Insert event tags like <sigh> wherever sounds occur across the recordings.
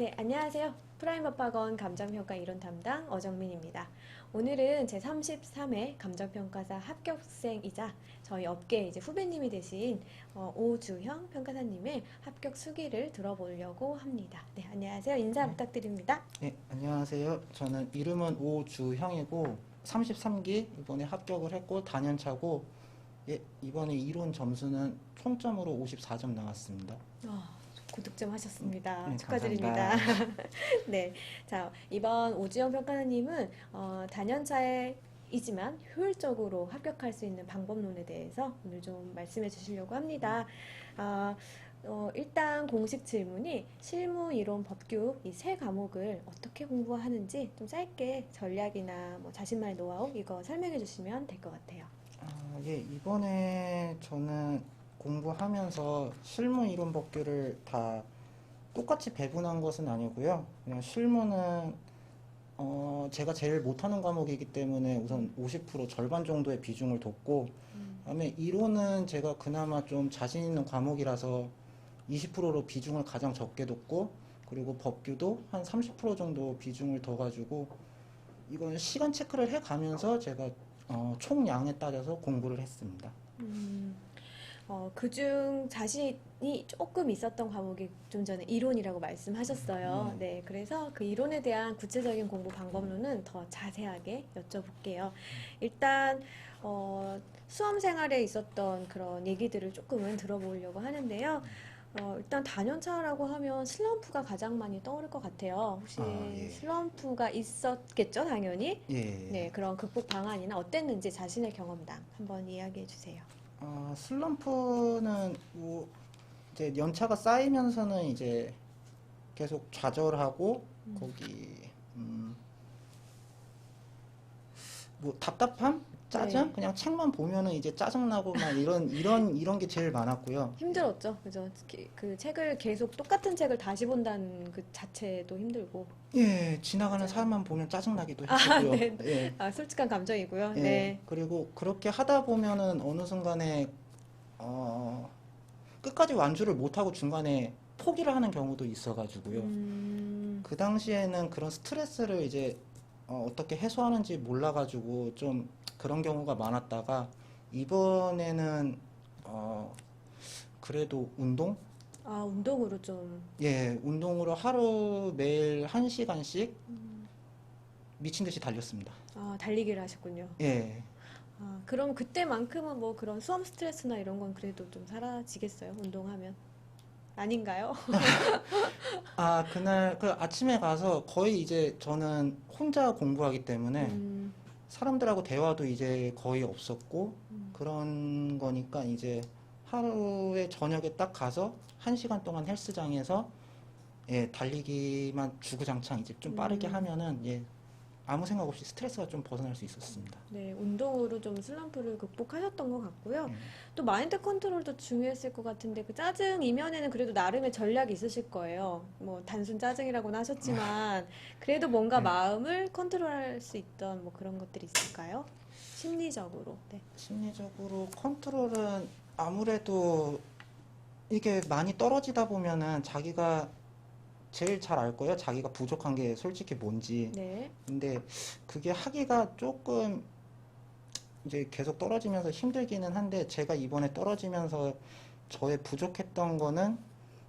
네, 안녕하세요. 프라임업학원 감정평가 이론 담당 어정민입니다. 오늘은 제 33회 감정평가사 합격생이자 저희 업계 이제 후배님이 되신 어, 오주형 평가사님의 합격 수기를 들어보려고 합니다. 네, 안녕하세요. 인사 네. 부탁드립니다. 네, 안녕하세요. 저는 이름은 오주형이고 33기 이번에 합격을 했고 단연차고 예, 이번에 이론 점수는 총점으로 54점 나왔습니다. 아, 고득점 하셨습니다. 네, 축하드립니다. <laughs> 네, 자 이번 오주영 평가사님은 어, 단연차이지만 효율적으로 합격할 수 있는 방법론에 대해서 오늘 좀 말씀해 주시려고 합니다. 아, 어, 일단 공식 질문이 실무, 이론, 법규 이 세 과목을 어떻게 공부하는지 좀 짧게 전략이나 뭐 자신만의 노하우 이거 설명해 주시면 될 것 같아요. 아, 예, 이번에 저는 공부하면서 실무 이론 법규를 다 똑같이 배분한 것은 아니고요. 그냥 실무는 어, 제가 제일 못하는 과목이기 때문에 우선 50% 절반 정도의 비중을 뒀고 그다음에 이론은 제가 그나마 좀 자신 있는 과목이라서 20%로 비중을 가장 적게 뒀고 그리고 법규도 한 30% 정도 비중을 둬가지고 이건 시간 체크를 해 가면서 제가 어, 총량에 따져서 공부를 했습니다. 음, 어, 그중 자신이 조금 있었던 과목이 좀 전에 이론이라고 말씀하셨어요. 음. 네, 그래서 그 이론에 대한 구체적인 공부 방법론은 더 자세하게 여쭤볼게요. 일단 어, 수험 생활에 있었던 그런 얘기들을 조금은 들어보려고 하는데요. 어, 일단 단연차라고 하면 슬럼프가 가장 많이 떠오를 것 같아요. 혹시 아, 예. 슬럼프가 있었겠죠, 당연히? 예. 네, 그런 극복 방안이나 어땠는지 자신의 경험담 한번 이야기해 주세요. 어, 슬럼프는 뭐 이제 연차가 쌓이면서는 이제 계속 좌절하고 음. 거기 음, 뭐 답답함, 짜증, 네. 그냥 책만 보면은 이제 짜증 나고 막 이런 <laughs> 이런 이런 게 제일 많았고요. 힘들었죠. 그죠? 그 책을 계속 똑같은 책을 다시 본다는 그 자체도 힘들고. 예, 지나가는 맞아요. 사람만 보면 짜증 나기도 아, 했고요. 네. 예. 아, 솔직한 감정이고요. 예, 네. 그리고 그렇게 하다 보면은 어느 순간에 어, 끝까지 완주를 못 하고 중간에 포기를 하는 경우도 있어 가지고요. 음, 그 당시에는 그런 스트레스를 이제 어, 어떻게 해소하는지 몰라 가지고 좀 그런 경우가 많았다가 이번에는 어, 그래도 운동? 아, 운동으로 좀. 예, 운동으로 하루 매일 한 시간씩 음, 미친 듯이 달렸습니다. 아, 달리기를 하셨군요. 예, 아, 그럼 그때만큼은 뭐 그런 수험 스트레스나 이런 건 그래도 좀 사라지겠어요? 운동하면? 아닌가요? <laughs> 아, 그날 그 아침에 가서 거의 이제 저는 혼자 공부하기 때문에 음, 사람들하고 대화도 이제 거의 없었고 음. 그런 거니까 이제 하루에 저녁에 딱 가서 한 시간 동안 헬스장에서 예, 달리기만 주구장창 이제 좀 빠르게 음. 하면은 예, 아무 생각 없이 스트레스가 좀 벗어날 수 있었습니다. 네, 운동으로 좀 슬럼프를 극복하셨던 것 같고요. 음. 또 마인드 컨트롤도 중요했을 것 같은데 그 짜증 이면에는 그래도 나름의 전략이 있으실 거예요. 뭐 단순 짜증이라고는 하셨지만 그래도 뭔가 네. 마음을 컨트롤할 수 있던 뭐 그런 것들이 있을까요? 심리적으로. 네. 심리적으로 컨트롤은 아무래도 이게 많이 떨어지다 보면은 자기가 제일 잘 알 거예요. 자기가 부족한 게 솔직히 뭔지. 네. 근데 그게 하기가 조금 이제 계속 떨어지면서 힘들기는 한데 제가 이번에 떨어지면서 저의 부족했던 거는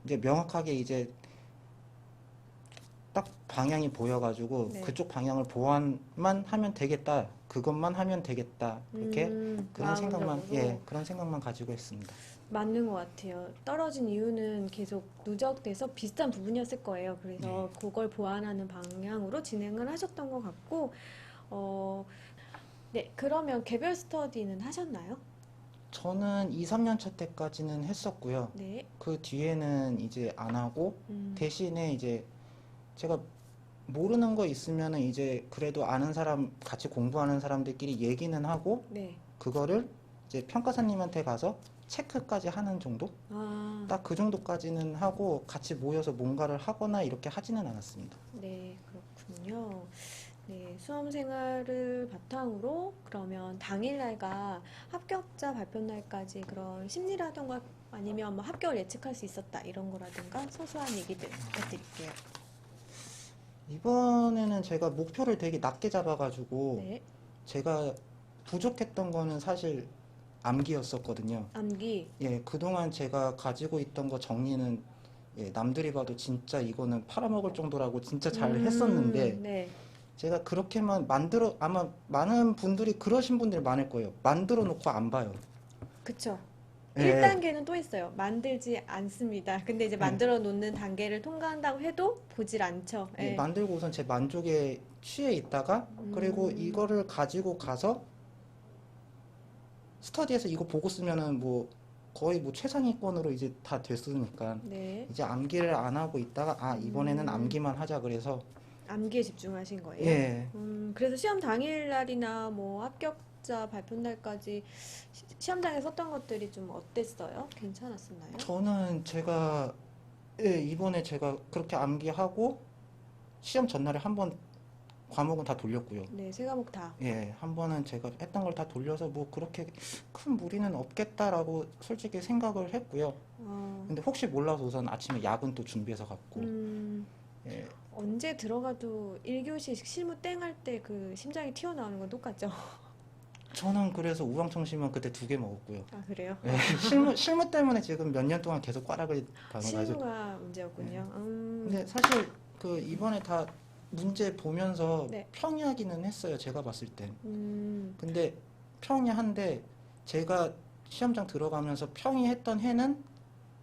이제 명확하게 이제 딱 방향이 보여가지고 네. 그쪽 방향을 보완만 하면 되겠다. 그것만 하면 되겠다. 이렇게 음, 그런 생각만. 예 그런 생각만 가지고 있습니다. 맞는 것 같아요. 떨어진 이유는 계속 누적돼서 비슷한 부분이었을 거예요. 그래서 그걸 보완하는 방향으로 진행을 하셨던 것 같고, 어, 네, 그러면 개별 스터디는 하셨나요? 저는 2, 3년 차 때까지는 했었고요. 네. 그 뒤에는 이제 안 하고 음, 대신에 이제 제가 모르는 거 있으면은 이제 그래도 아는 사람 같이 공부하는 사람들끼리 얘기는 하고 네. 그거를 이제 평가사님한테 가서 체크까지 하는 정도? 아, 딱 그 정도까지는 하고 같이 모여서 뭔가를 하거나 이렇게 하지는 않았습니다. 네, 그렇군요. 네, 수험 생활을 바탕으로 그러면 당일날과 합격자 발표 날까지 그런 심리라던가 아니면 뭐 합격을 예측할 수 있었다 이런 거라든가 소소한 얘기들 부탁드릴게요. 이번에는 제가 목표를 되게 낮게 잡아가지고 네. 제가 부족했던 거는 사실 암기였었거든요. 암기. 예, 그동안 제가 가지고 있던 거 정리는 예, 남들이 봐도 진짜 이거는 팔아먹을 정도라고 진짜 잘 음, 했었는데 네. 제가 그렇게만 만들어 아마 많은 분들이 그러신 분들이 많을 거예요. 만들어 놓고 안 봐요. 그쵸. 예. 1단계는 또 있어요. 만들지 않습니다. 근데 이제 네. 만들어 놓는 단계를 통과한다고 해도 보질 않죠. 예, 예. 만들고 우선 제 만족에 취해 있다가 그리고 음. 이거를 가지고 가서 스터디에서 이거 보고 쓰면은 뭐 거의 뭐 최상위권으로 이제 다 됐으니까 네. 이제 암기를 안 하고 있다가 아 이번에는 음. 암기만 하자 그래서 암기에 집중하신 거예요. 예 음, 그래서 시험 당일 날이나 뭐 합격자 발표 날까지 시- 시험장에 썼던 것들이 좀 어땠어요? 괜찮았었나요? 저는 제가 예 이번에 제가 그렇게 암기하고 시험 전날에 한번 과목은 다 돌렸고요. 네, 세 과목 다. 예, 한 번은 제가 했던 걸 다 돌려서 뭐 그렇게 큰 무리는 없겠다라고 솔직히 생각을 했고요. 어, 근데 혹시 몰라서 우선 아침에 야근 또 준비해서 갔고, 음, 예, 언제 들어가도 1교시 실무 땡 할 때 그 심장이 튀어나오는 건 똑같죠? 저는 그래서 우황청심은 그때 두 개 먹었고요. 아, 그래요? 예, 실무, 실무 때문에 지금 몇 년 동안 계속 꽈락을 당해가지고. 실무가 문제였군요. 음, 근데 사실 그 이번에 다 문제 보면서 네. 평이하기는 했어요. 제가 봤을 땐. 음, 근데 평이한데 제가 시험장 들어가면서 평이했던 해는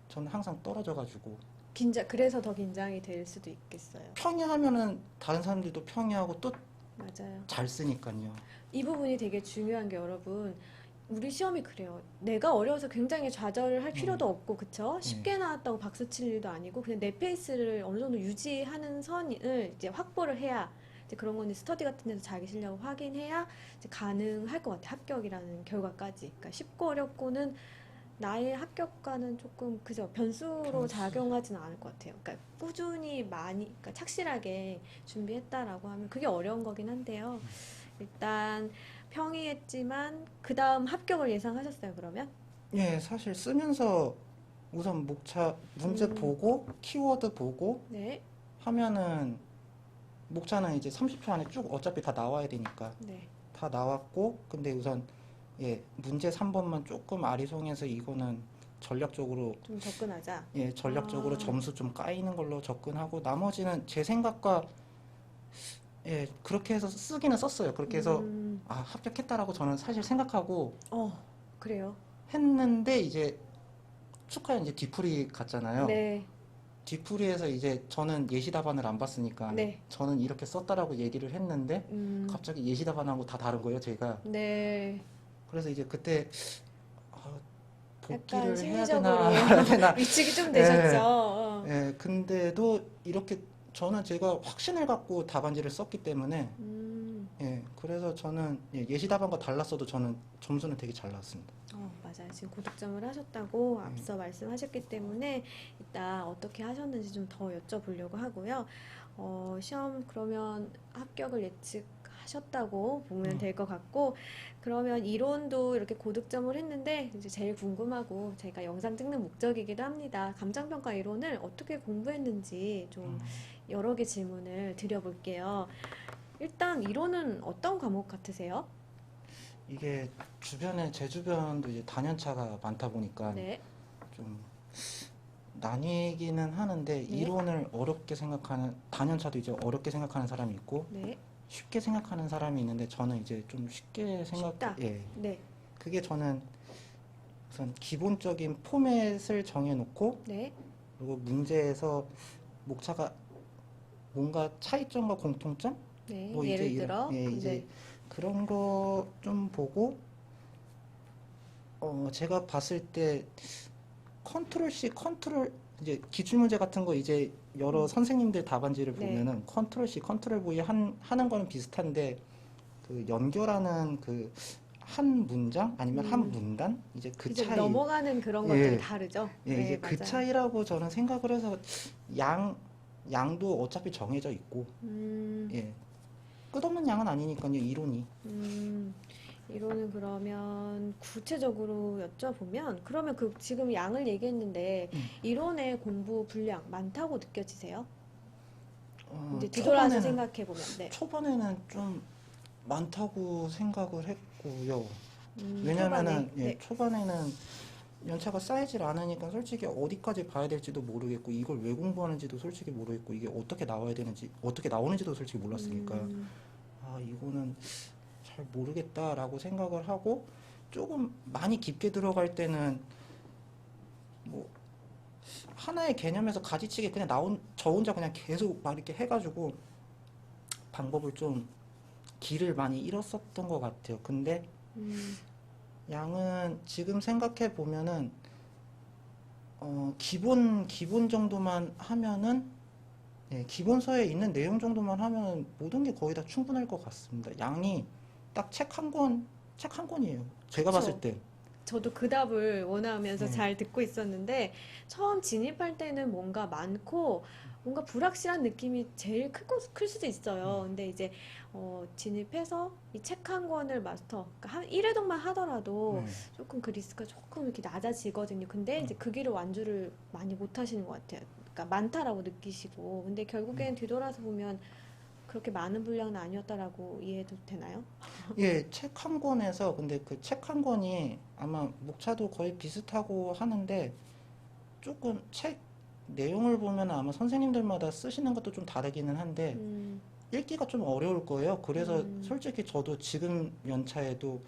저는 항상 떨어져가지고 긴장, 그래서 더 긴장이 될 수도 있겠어요. 평이하면은 다른 사람들도 평이하고 또 맞아요. 잘 쓰니까요. 이 부분이 되게 중요한 게 여러분 우리 시험이 그래요. 내가 어려워서 굉장히 좌절을 할 필요도 없고 그쵸? 쉽게 나왔다고 박수 칠 일도 아니고 그냥 내 페이스를 어느 정도 유지하는 선을 이제 확보를 해야 이제 그런 건 이제 스터디 같은 데서 자기 실력을 확인해야 이제 가능할 것 같아. 합격이라는 결과까지. 그러니까 쉽고 어렵고는 나의 합격과는 조금 그죠 변수로 변수. 작용하지는 않을 것 같아요. 그러니까 꾸준히 많이, 그러니까 착실하게 준비했다라고 하면 그게 어려운 거긴 한데요. 일단 평이했지만 그 다음 합격을 예상하셨어요. 그러면 예, 사실 쓰면서 우선 목차 문제 음. 보고 키워드 보고 네, 하면은 목차는 이제 30초 안에 쭉 어차피 다 나와야 되니까 네, 다 나왔고 근데 우선 예, 문제 3번만 조금 아리송해서 이거는 전략적으로 좀 접근하자. 예, 전략적으로 아. 점수 좀 까이는 걸로 접근하고 나머지는 제 생각과 예, 그렇게 해서 쓰기는 썼어요. 그렇게 해서 음, 아, 합격했다라고 저는 사실 생각하고 어, 그래요. 했는데 이제 축하에 이제 뒤풀이 갔잖아요. 네, 뒤풀이에서 이제 저는 예시 답안을 안 봤으니까 네. 저는 이렇게 썼다라고 얘기를 했는데 음, 갑자기 예시 답안하고 다 다른 거예요, 제가. 네. 그래서 이제 그때 아, 복귀를 해야 되나 해야 되나 <laughs> 위축이 좀 네. 되셨죠. 어. 예, 근데도 이렇게 저는 제가 확신을 갖고 답안지를 썼기 때문에 음, 예, 그래서 저는 예, 예시 답안과 달랐어도 저는 점수는 되게 잘 나왔습니다. 어, 맞아요. 지금 고득점을 하셨다고 네. 앞서 말씀하셨기 때문에 이따 어떻게 하셨는지 좀 더 여쭤보려고 하고요. 어, 시험 그러면 합격을 예측 하셨다고 보면 음. 될것 같고 그러면 이론도 이렇게 고득점을 했는데 이제 제일 궁금하고 제가 영상 찍는 목적이기도 합니다. 감정평가 이론을 어떻게 공부했는지 좀 음. 여러 개 질문을 드려볼게요. 일단 이론은 어떤 과목 같으세요? 이게 주변에 제 주변도 이제 단연차가 많다 보니까 네. 좀 나뉘기는 하는데 네. 이론을 어렵게 생각하는 단연차도 이제 어렵게 생각하는 사람이 있고 네. 쉽게 생각하는 사람이 있는데 저는 이제 좀 쉽게 생각 쉽다. 예 네. 그게 저는 우선 기본적인 포맷을 정해놓고 네. 그리고 문제에서 목차가 뭔가 차이점과 공통점 네. 뭐 예를 이제 이런- 들어 예, 이제 네. 그런 거 좀 보고 어 제가 봤을 때 컨트롤 C 컨트롤 이제 기출 문제 같은 거 이제 여러 음. 선생님들 답안지를 네. 보면은 컨트롤 C 컨트롤 V 한 하는 거는 비슷한데 그 연결하는 그 한 문장 아니면 한 음. 문단 이제 그 이제 차이 넘어가는 그런 예. 것들이 다르죠. 예, 네, 이제 그 맞아요. 차이라고 저는 생각을 해서 양 양도 어차피 정해져 있고 음, 예 끝없는 양은 아니니까요 이론이 음, 이거는 그러면 구체적으로 여쭤보면 그러면 그 지금 양을 얘기했는데 음. 이론의 공부 분량 많다고 느껴지세요? 어, 이제 뒤돌아서 생각해 보면 네. 초반에는 좀 많다고 생각을 했고요. 음, 왜냐면은 초반에. 예, 네. 초반에는 연차가 쌓이질 않으니까 솔직히 어디까지 봐야 될지도 모르겠고 이걸 왜 공부하는지도 솔직히 모르겠고 이게 어떻게 나와야 되는지 어떻게 나오는지도 솔직히 몰랐으니까 음, 아 이거는 잘 모르겠다라고 생각을 하고 조금 많이 깊게 들어갈 때는 뭐 하나의 개념에서 가지치기 그냥 나온 저 혼자 그냥 계속 막 이렇게 해가지고 방법을 좀 길을 많이 잃었었던 것 같아요. 근데 음, 양은 지금 생각해 보면은 어 기본 기본 정도만 하면은 예, 기본서에 있는 내용 정도만 하면 모든 게 거의 다 충분할 것 같습니다. 양이 딱 책 한 권, 책 한 권이에요. 제가 그쵸. 봤을 때. 저도 그 답을 원하면서 네. 잘 듣고 있었는데 처음 진입할 때는 뭔가 많고 뭔가 불확실한 느낌이 제일 클, 거- 클 수도 있어요. 음. 근데 이제 어, 진입해서 이 책 한 권을 마스터, 그러니까 한 1회독만 하더라도 네. 조금 그 리스크가 조금 이렇게 낮아지거든요. 근데 이제 그 길을 완주를 많이 못 하시는 것 같아요. 그러니까 많다라고 느끼시고. 근데 결국엔 뒤돌아서 보면 그렇게 많은 분량은 아니었다라고 이해해도 되나요? 예, 책 한 권에서 근데 그 책 한 권이 아마 목차도 거의 비슷하고 하는데 조금 책 내용을 보면 아마 선생님들마다 쓰시는 것도 좀 다르기는 한데 음, 읽기가 좀 어려울 거예요. 그래서 음. 솔직히 저도 지금 연차에도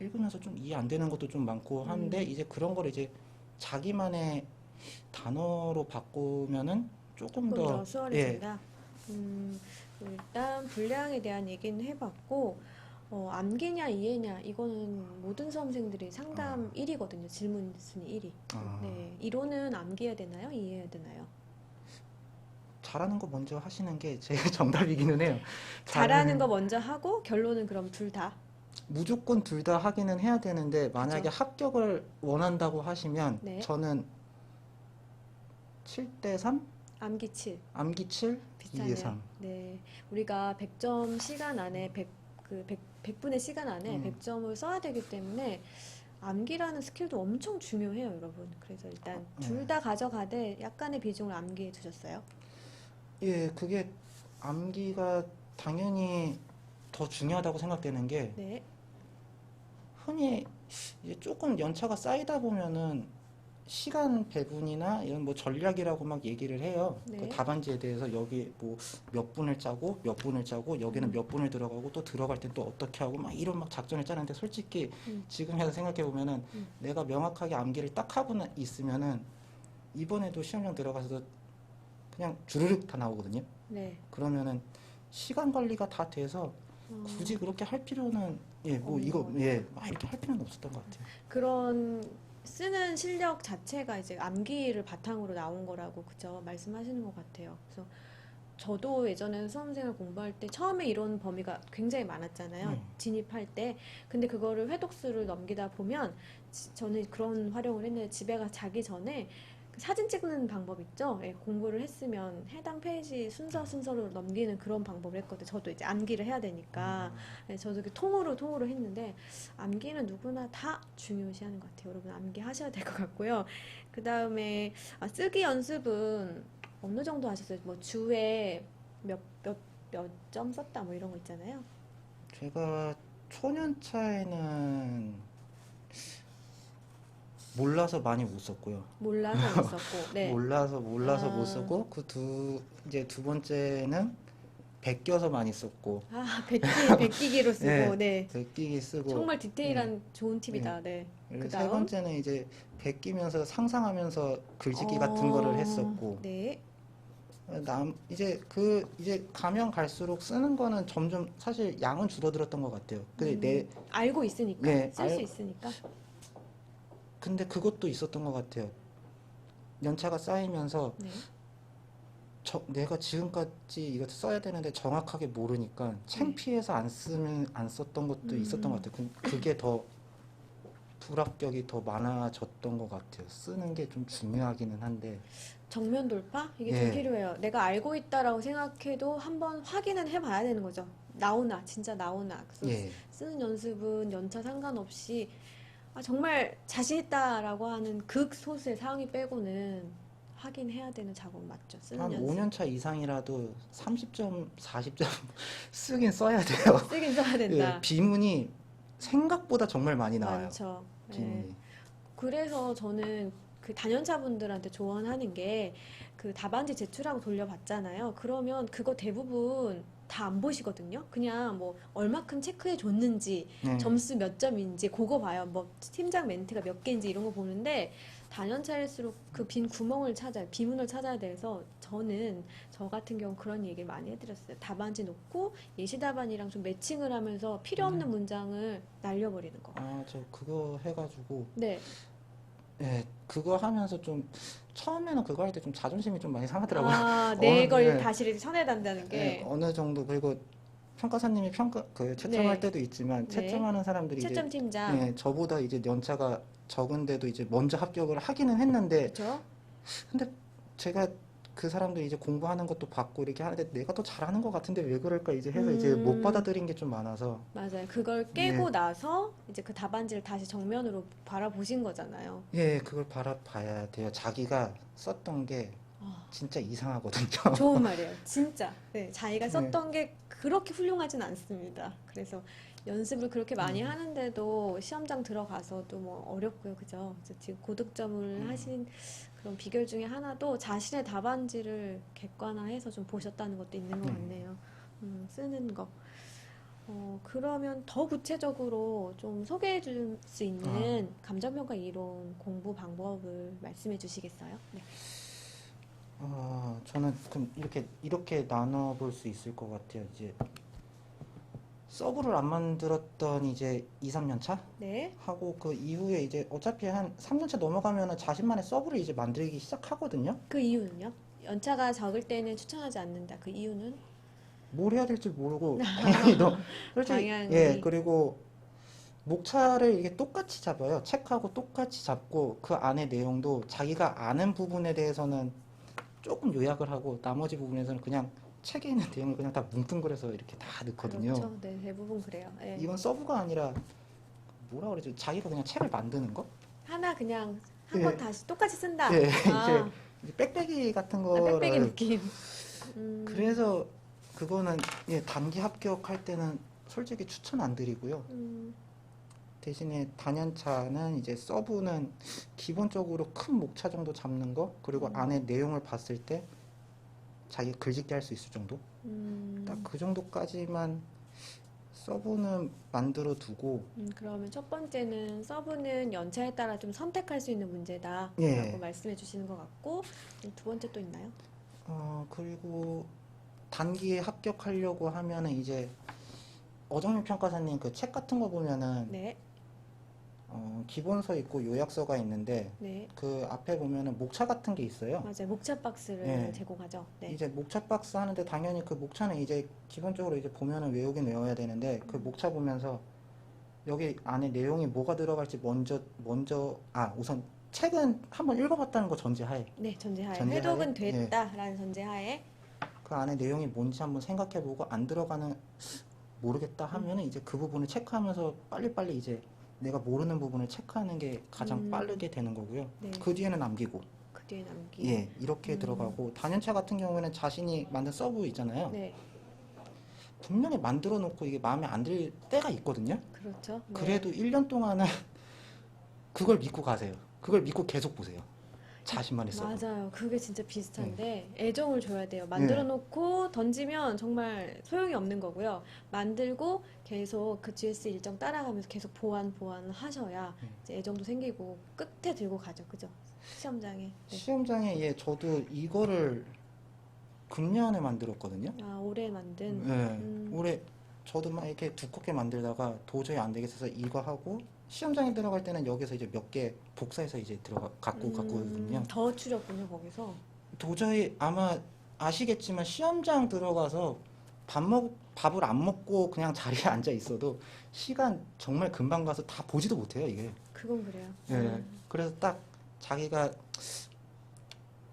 읽으면서 좀 이해 안 되는 것도 좀 많고 한데 음. 이제 그런 걸 이제 자기만의 단어로 바꾸면은 조금 조금 더더 예, 수월해진다. 음, 일단 분량에 대한 얘기는 해봤고 어, 암기냐 이해냐 이거는 모든 수험생들이 상담 1위거든요. 질문 순위 1위. 아, 네, 이론은 암기해야 되나요? 이해해야 되나요? 잘하는 거 먼저 하시는 게 제 <laughs> 정답이기는 해요. 잘하는 거 먼저 하고 결론은 그럼 둘 다. 무조건 둘 다 하기는 해야 되는데 만약에 그죠. 합격을 원한다고 하시면 네. 저는 7대 3, 암기 7. 암기 7, 2대 비슷하네요. 3. 네. 우리가 100점 시간 안에 100, 그 100, 100 분의 시간 안에 음. 100점을 써야 되기 때문에 암기라는 스킬도 엄청 중요해요, 여러분. 그래서 일단 네. 둘다 가져가되 약간의 비중을 암기해 두셨어요. 예, 그게 암기가 당연히 더 중요하다고 생각되는 게 네. 흔히 이제 조금 연차가 쌓이다 보면은 시간 배분이나 이런 뭐 전략이라고 막 얘기를 해요. 네. 그 답안지에 대해서 여기 뭐 몇 분을 짜고 몇 분을 짜고 여기는 음. 몇 분을 들어가고 또 들어갈 땐 또 어떻게 하고 막 이런 막 작전을 짜는데 솔직히 음. 지금 해서 생각해 보면은 음. 내가 명확하게 암기를 딱 하고 나- 있으면은 이번에도 시험장 들어가서도 그냥 주르륵 다 나오거든요. 네. 그러면은 시간 관리가 다 돼서 어, 굳이 그렇게 할 필요는 예 뭐 이거 것예막 이렇게 할 필요는 없었던 것 같아요. 그런 쓰는 실력 자체가 이제 암기를 바탕으로 나온 거라고 그죠 말씀하시는 것 같아요. 그래서 저도 예전에 수험생을 공부할 때 처음에 이런 범위가 굉장히 많았잖아요. 네. 진입할 때. 근데 그거를 회독수를 넘기다 보면 지- 저는 그런 활용을 했는데 집에 가 자기 전에 그 사진 찍는 방법 있죠? 예, 공부를 했으면 해당 페이지 순서 순서로 넘기는 그런 방법을 했거든요. 저도 이제 암기를 해야 되니까. 네, 저도 이렇게 통으로 통으로 했는데 암기는 누구나 다 중요시하는 것 같아요. 여러분 암기 하셔야 될 것 같고요. 그 다음에 아, 쓰기 연습은 어느 정도 하셨어요? 뭐 주에 몇 몇 몇 점 썼다 뭐 이런 거 있잖아요. 제가 초년 차에는 몰라서 많이 못 썼고요. 몰라서 못 <laughs> 썼고, 네. 몰라서 몰라서 아. 못 썼고 그 두 이제 두 번째는 베껴서 많이 썼고 아 백기 백기기로 <laughs> 쓰고, 네. 네. 베끼기 쓰고 정말 디테일한 좋은 팁이다. 네. 그리고 세 그다음? 번째는 이제 베끼면서 상상하면서 글짓기 같은 어, 거를 했었고 네. 남 이제 그 이제 가면 갈수록 쓰는 거는 점점 사실 양은 줄어들었던 것 같아요. 근데 음, 내 알고 있으니까 네, 쓸 수 알- 있으니까. 근데 그것도 있었던 것 같아요. 연차가 쌓이면서 네. 저, 내가 지금까지 이거 써야 되는데 정확하게 모르니까 창피해서 안 쓰면 안 썼던 것도 있었던 것 음. 같아요. 그- 그게 더 불합격이 더 많아졌던 것 같아요. 쓰는 게 좀 중요하기는 한데 정면 돌파? 이게 예. 좀 필요해요. 내가 알고 있다라고 생각해도 한번 확인은 해봐야 되는 거죠. 나오나, 진짜 나오나. 그래서 예, 쓰는 연습은 연차 상관없이 아, 정말 자신 있다라고 하는 극소수의 상황이 빼고는 확인해야 되는 작업 맞죠? 쓰는 한 연습. 5년 차 이상이라도 30점, 40점 <laughs> 쓰긴 써야 돼요. 쓰긴 써야 된다. 예, 비문이 생각보다 정말 많이 나와요. 많죠. 예. 비문이. 그래서 저는 그 단연차분들한테 조언하는 게 그 답안지 제출하고 돌려봤잖아요. 그러면 그거 대부분 다 안 보시거든요. 그냥 뭐 얼마큼 체크해 줬는지 네. 점수 몇 점인지 그거 봐요. 뭐 팀장 멘트가 몇 개인지 이런 거 보는데 단연차일수록 그 빈 구멍을 찾아야 비문을 찾아야 돼서 저는 저 같은 경우 그런 얘기를 많이 해드렸어요. 답안지 놓고 예시 답안이랑 좀 매칭을 하면서 필요 없는 음. 문장을 날려버리는 거. 아, 저 그거 해가지고 네. 예, 그거 하면서 좀 처음에는 그거 할 때 좀 자존심이 좀 많이 상하더라고요. 아, 내 어, 걸 네. 다시 쳐내단다는 게 예, 어느 정도 그리고 평가사님이 평가 그 채점할 네. 때도 있지만 네. 채점하는 사람들이 이제 채점 팀장 예, 저보다 이제 연차가 적은데도 이제 먼저 합격을 하기는 했는데 그렇죠? 근데 제가 그 사람들이 이제 공부하는 것도 받고 이렇게 하는데 내가 더 잘하는 것 같은데 왜 그럴까 이제 해서 이제 음. 못 받아들인 게 좀 많아서 맞아요. 그걸 깨고 네. 나서 이제 그 답안지를 다시 정면으로 바라보신 거잖아요. 예 그걸 바라봐야 돼요 자기가 썼던 게 아, 진짜 이상하거든요 <laughs> 좋은 <laughs> 말이에요. 진짜. 네, 자기가 네. 썼던 게 그렇게 훌륭하진 않습니다. 그래서 연습을 그렇게 많이 음. 하는데도 시험장 들어가서도 뭐 어렵고요. 그죠? 지금 고득점을 음. 하신 그런 비결 중에 하나도 자신의 답안지를 객관화해서 좀 보셨다는 것도 있는 것 네. 같네요. 음, 쓰는 거. 어, 그러면 더 구체적으로 좀 소개해 줄 수 있는 감정평가 이론 공부 방법을 말씀해 주시겠어요? 네. 아 저는 그럼 이렇게 이렇게 나눠 볼 수 있을 것 같아요 이제 서브를 안 만들었던 이제 2, 3년 차 네. 하고 그 이후에 이제 어차피 한 3년 차 넘어가면은 자신만의 서브를 이제 만들기 시작하거든요. 그 이유는요? 연차가 적을 때는 추천하지 않는다. 그 이유는? 뭘 해야 될지 모르고 <laughs> 방향이 너무 솔직히 방향이. 예 그리고 목차를 이게 똑같이 잡아요. 책하고 똑같이 잡고 그 안에 내용도 자기가 아는 부분에 대해서는 조금 요약을 하고 나머지 부분에서는 그냥 책에 있는 내용을 그냥 다 뭉뚱그려서 이렇게 다 넣거든요. 그렇죠. 네, 대부분 그래요. 예. 이건 서브가 아니라 뭐라 그러죠? 자기가 그냥 책을 만드는 거? 하나 그냥 한 예. 번 다시 똑같이 쓴다. 예, <laughs> 아, 이제 빽빽이 같은 아, 거를 빽빽이 느낌. 음, 그래서 그거는 예, 단기 합격할 때는 솔직히 추천 안 드리고요. 음, 대신에 단연차는 이제 서브는 기본적으로 큰 목차 정도 잡는 거 그리고 음. 안에 내용을 봤을 때 자기 글짓기 할 수 있을 정도? 음, 딱 그 정도까지만 서브는 만들어 두고. 음, 그러면 첫 번째는 서브는 연차에 따라 좀 선택할 수 있는 문제다라고 예. 말씀해 주시는 것 같고 음, 두 번째 또 있나요? 어 그리고 단기에 합격하려고 하면은 이제 어정민 평가사님 그 책 같은 거 보면은 네, 어, 기본서 있고 요약서가 있는데 네, 그 앞에 보면은 목차 같은 게 있어요. 맞아요. 목차 박스를 예. 제공하죠. 네, 이제 목차 박스 하는데 당연히 그 목차는 이제 기본적으로 이제 보면은 외우긴 외워야 되는데 그 음. 목차 보면서 여기 안에 내용이 뭐가 들어갈지 먼저 먼저 아 우선 책은 한번 읽어봤다는 거 전제하에 네, 전제하에 전제하에? 회독은 예. 됐다라는 전제하에 그 안에 내용이 뭔지 한번 생각해보고 안 들어가는 모르겠다 음. 하면은 이제 그 부분을 체크하면서 빨리빨리 이제 내가 모르는 부분을 체크하는 게 가장 음. 빠르게 되는 거고요. 네, 그 뒤에는 남기고 그 뒤에 남기. 예 이렇게 음. 들어가고 단연차 같은 경우에는 자신이 만든 서브 있잖아요. 네, 분명히 만들어 놓고 이게 마음에 안 들 때가 있거든요. 그렇죠. 네. 그래도 1년 동안은 <laughs> 그걸 믿고 가세요. 그걸 믿고 계속 보세요. 자신만의 서브. 맞아요. 그게 진짜 비슷한데 네. 애정을 줘야 돼요. 만들어 놓고 던지면 정말 소용이 없는 거고요. 만들고 계속 그 GS 일정 따라가면서 계속 보완 보완을 하셔야 네. 이제 애정도 생기고 끝에 들고 가죠. 그죠? 시험장에. 네. 시험장에 예 저도 이거를 금년에 만들었거든요. 아, 올해 만든 네. 음. 올해 저도 막 이렇게 두껍게 만들다가 도저히 안 되겠어서 이거 하고 시험장에 들어갈 때는 여기서 이제 몇 개 복사해서 이제 들어가 갖고 음, 갔거든요. 더 줄였군요, 거기서. 도저히 아마 아시겠지만 시험장 들어가서 밥 먹, 밥을 안 먹고 그냥 자리에 <laughs> 앉아 있어도 시간 정말 금방 가서 다 보지도 못해요, 이게. 그건 그래요. 예. 음. 그래서 딱 자기가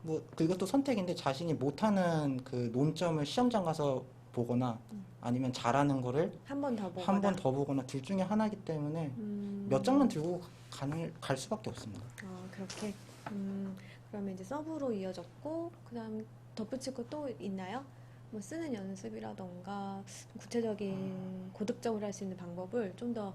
뭐 그것도 선택인데 자신이 못하는 그 논점을 시험장 가서 보거나 음. 아니면 잘하는 거를 한 번 더 보거나. 한 번 더 보거나 둘 중에 하나이기 때문에 음. 몇 장만 들고 가는, 갈 수밖에 없습니다. 아, 그렇게. 음, 그러면 이제 서브로 이어졌고 그다음 덧붙일 거 또 있나요? 뭐 쓰는 연습이라던가 좀 구체적인 고득점을 할 수 있는 방법을 좀 더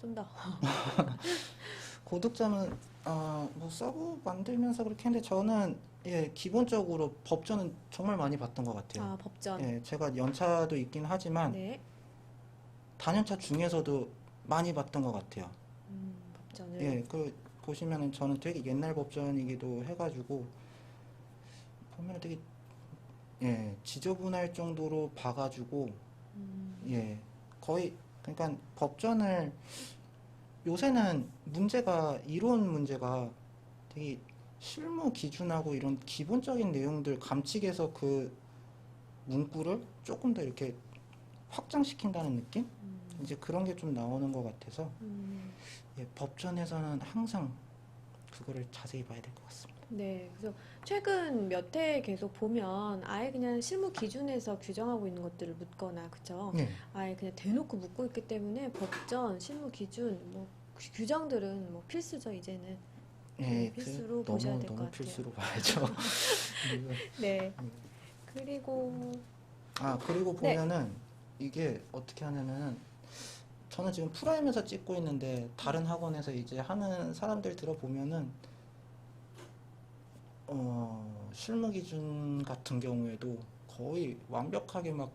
좀더 <laughs> 고득점은 어, 뭐 서브 만들면서 그렇게 했는데 저는 예, 기본적으로 법전은 정말 많이 봤던 것 같아요. 아, 법전. 예, 제가 연차도 있긴 하지만 네. 단연차 중에서도 많이 봤던 것 같아요. 음, 법전을. 예, 그 보시면은 저는 되게 옛날 법전이기도 해가지고 보면 되게 예, 지저분할 정도로 봐가지고 음, 예, 거의 그러니까 법전을 요새는 문제가 이론 문제가 되게 실무 기준하고 이런 기본적인 내용들 감칙해서 그 문구를 조금 더 이렇게 확장시킨다는 느낌? 음, 이제 그런 게 좀 나오는 것 같아서 음. 예, 법전에서는 항상 그거를 자세히 봐야 될 것 같습니다. 네, 그래서 최근 몇 해 계속 보면 아예 그냥 실무 기준에서 규정하고 있는 것들을 묻거나, 그쵸? 네, 아예 그냥 대놓고 묻고 있기 때문에 법전, 실무 기준, 뭐 규- 규정들은 뭐 필수죠, 이제는. 예, 네, 그 필수로 너무 보셔야 될것 너무 같아요. 필수로 봐야죠. <laughs> 네. 음. 그리고 아, 그리고 네. 보면은 이게 어떻게 하냐면은 저는 지금 프라임에서 찍고 있는데 다른 학원에서 이제 하는 사람들 들어보면은 어, 실무 기준 같은 경우에도 거의 완벽하게 막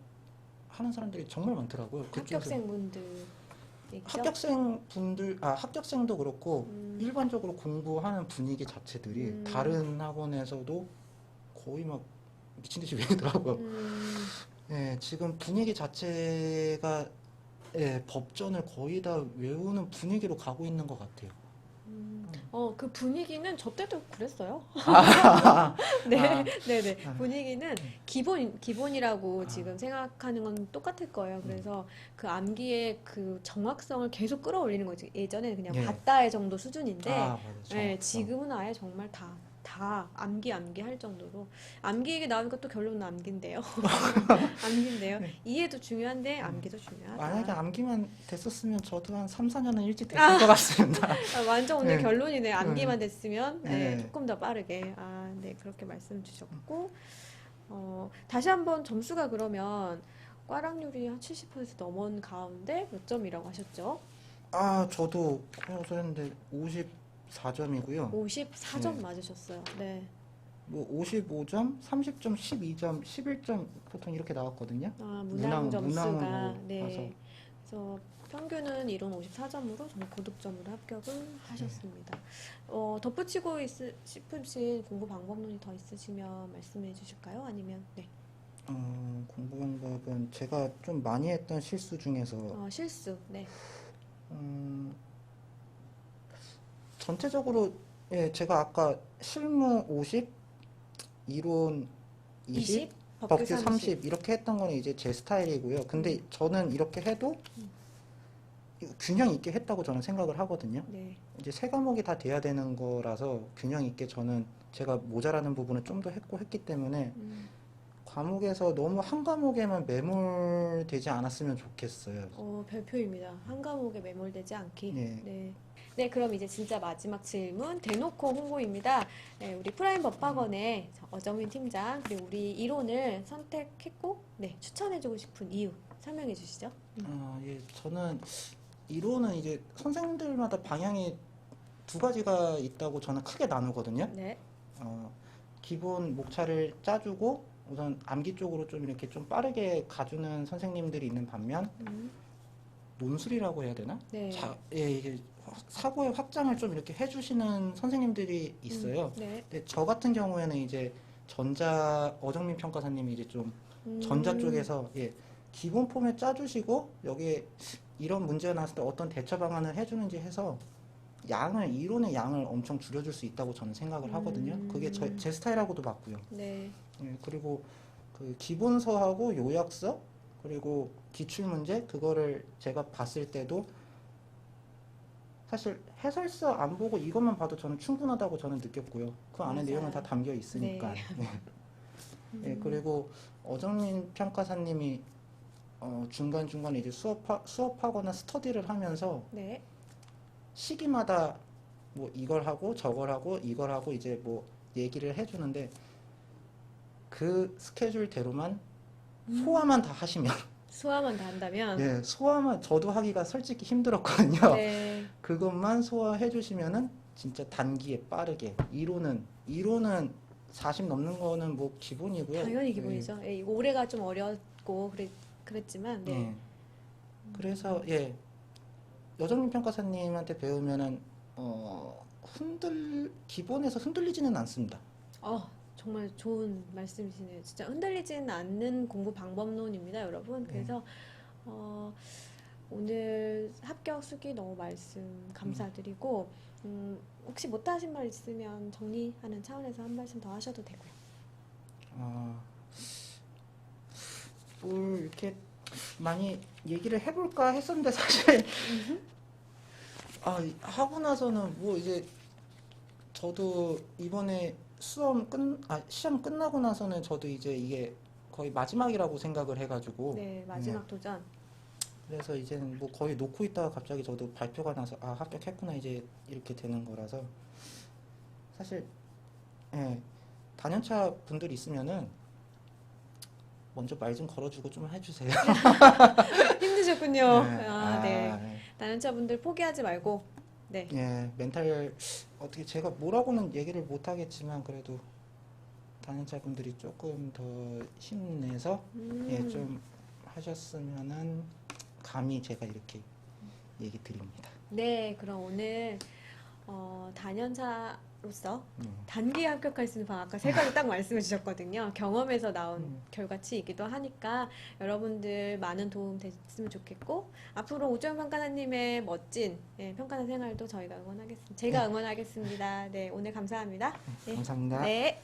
하는 사람들이 정말 많더라고요. 합격생분들 얘기죠? 합격생 분들 아 합격생도 그렇고 음, 일반적으로 공부하는 분위기 자체들이 음. 다른 학원에서도 거의 막 미친 듯이 <laughs> 외우더라고요. 음, 예, 지금 분위기 자체가 예, 법전을 거의 다 외우는 분위기로 가고 있는 것 같아요. 음. 어, 그 분위기는 저 때도 그랬어요. 아, <laughs> 네, 아. 네, 네. 아. 분위기는 기본 기본이라고 아. 지금 생각하는 건 똑같을 거예요. 그래서 그 암기의 그 정확성을 계속 끌어올리는 거지. 예전에는 그냥 예. 봤다의 정도 수준인데, 아, 맞아. 네, 정확성. 지금은 아예 정말 다, 다 암기 암기 할 정도로 암기 얘기 나오니까 또 결론은 암기인데요. <laughs> 암기인데요. 네. 이해도 중요한데 암기도 중요하다. 만약에 암기만 됐었으면 저도 한 3, 4년은 일찍 됐을 것 같습니다. <laughs> 아, 완전 오늘 네. 결론이네. 암기만 됐으면 네, 네. 조금 더 빠르게. 아, 네, 그렇게 말씀 주셨고. 어, 다시 한번 점수가 그러면 꽈락률이 한 70% 넘은 가운데 몇 점이라고 하셨죠? 아, 저도 그래서 했는데 54점이고요. 54점 네. 맞으셨어요. 네. 뭐 55점, 30점, 12점, 11점 보통 이렇게 나왔거든요. 아, 문항, 문항 점수가 문항으로 네. 봐서. 그래서 평균은 이론 54점으로 저는 고득점으로 합격을 하셨습니다. 어, 덧붙이고 있, 싶으신 공부 방법론이 더 있으시면 말씀해 주실까요? 아니면 네. 어, 공부 방법은 제가 좀 많이 했던 실수 중에서 어, 실수. 네. 음, 전체적으로 예, 제가 아까 실무 50, 이론 20, 20, 법규 30 이렇게 했던 거는 이제 제 스타일이고요. 근데 음. 저는 이렇게 해도 음. 균형 있게 했다고 저는 생각을 하거든요. 네. 이제 세 과목이 다 돼야 되는 거라서 균형 있게 저는 제가 모자라는 부분을 좀 더 했고 했기 때문에 음, 과목에서 너무 한 과목에만 매몰되지 않았으면 좋겠어요. 어, 별표입니다. 한 과목에 매몰되지 않기. 예. 네. 네, 그럼 이제 진짜 마지막 질문 대놓고 홍보입니다. 네, 우리 프라임 법학원의 어정민 팀장 그리고 우리 이론을 선택했고 네, 추천해주고 싶은 이유 설명해 주시죠. 아, 예, 저는 이론은 이제 선생님들마다 방향이 두 가지가 있다고 저는 크게 나누거든요. 네. 어, 기본 목차를 짜주고 우선 암기 쪽으로 좀 이렇게 좀 빠르게 가주는 선생님들이 있는 반면 음, 논술이라고 해야 되나? 네. 자, 예, 이게 확- 사고의 확장을 좀 이렇게 해주시는 선생님들이 있어요. 음, 네. 근데 저 같은 경우에는 이제 전자 어정민 평가사님이 이제 좀 음, 전자 쪽에서 예, 기본 폼에 짜주시고 여기에 이런 문제가 나왔을 때 어떤 대처 방안을 해주는지 해서 양을 이론의 양을 엄청 줄여줄 수 있다고 저는 생각을 하거든요. 음. 그게 저, 제 스타일하고도 맞고요. 네. 예, 그리고 그 기본서하고 요약서 그리고 기출 문제 그거를 제가 봤을 때도 사실 해설서 안 보고 이것만 봐도 저는 충분하다고 저는 느꼈고요. 그 안에 맞아요. 내용은 다 담겨 있으니까. <laughs> 예. 예, 음, 그리고 어정민 평가사님이 어, 중간중간 이제 수업하, 수업하거나 스터디를 하면서 네. 시기마다 뭐 이걸 하고 저걸 하고 이걸 하고 이제 뭐 얘기를 해주는데 그 스케줄대로만 소화만 다 하시면 <laughs> 소화만 다 한다면 예, 소화만 저도 하기가 솔직히 힘들었거든요. 네. <laughs> 그것만 소화해 주시면은 진짜 단기에 빠르게 이론은 이론은 40 넘는 거는 뭐 기본이고요. 당연히 기본이죠. 예, 이거 올해가 좀 어렵고 그랬, 그랬지만 예. 네. 예. 그래서 예 여정민 평가사님한테 배우면은 어 흔들 기본에서 흔들리지는 않습니다. 어, 정말 좋은 말씀이시네요. 진짜 흔들리지는 않는 공부 방법론입니다, 여러분. 네. 그래서 어, 오늘 합격 수기 너무 말씀 감사드리고 음, 혹시 못하신 말 있으면 정리하는 차원에서 한 말씀 더 하셔도 되고요. 아, 뭘 이렇게 많이 얘기를 해볼까 했었는데 사실. <laughs> 아 이- 하고 나서는 뭐 이제 저도 이번에 수험 끝, 아 시험 끝나고 나서는 저도 이제 이게 거의 마지막이라고 생각을 해가지고. 네, 마지막 도전. 그래서 이제는 뭐 거의 놓고 있다가 갑자기 저도 발표가 나서 아 합격했구나 이제 이렇게 되는 거라서. 사실 예 단연차 분들 있으면은 먼저 말 좀 걸어주고 좀 해주세요. <laughs> 힘드셨군요. 네. 아, 네. 아, 다연차분들 포기하지 말고 네. 예 멘탈 어떻게 제가 뭐라고는 얘기를 못 하겠지만 그래도 단연차 분들이 조금 더 힘내서 음, 예 좀 하셨으면은 감히 제가 이렇게 얘기 드립니다. 네, 그럼 오늘 어, 단연차 로서 음. 단기에 합격할 수 있는 방법 아까 세 가지 딱 말씀해 주셨거든요. 경험에서 나온 음. 결과치이기도 하니까 여러분들 많은 도움 됐으면 좋겠고 앞으로 오주영 평가사님의 멋진 예, 평가사 생활도 저희가 응원하겠습니다. 제가 응원하겠습니다. 네, 오늘 감사합니다. 네. 감사합니다. 네.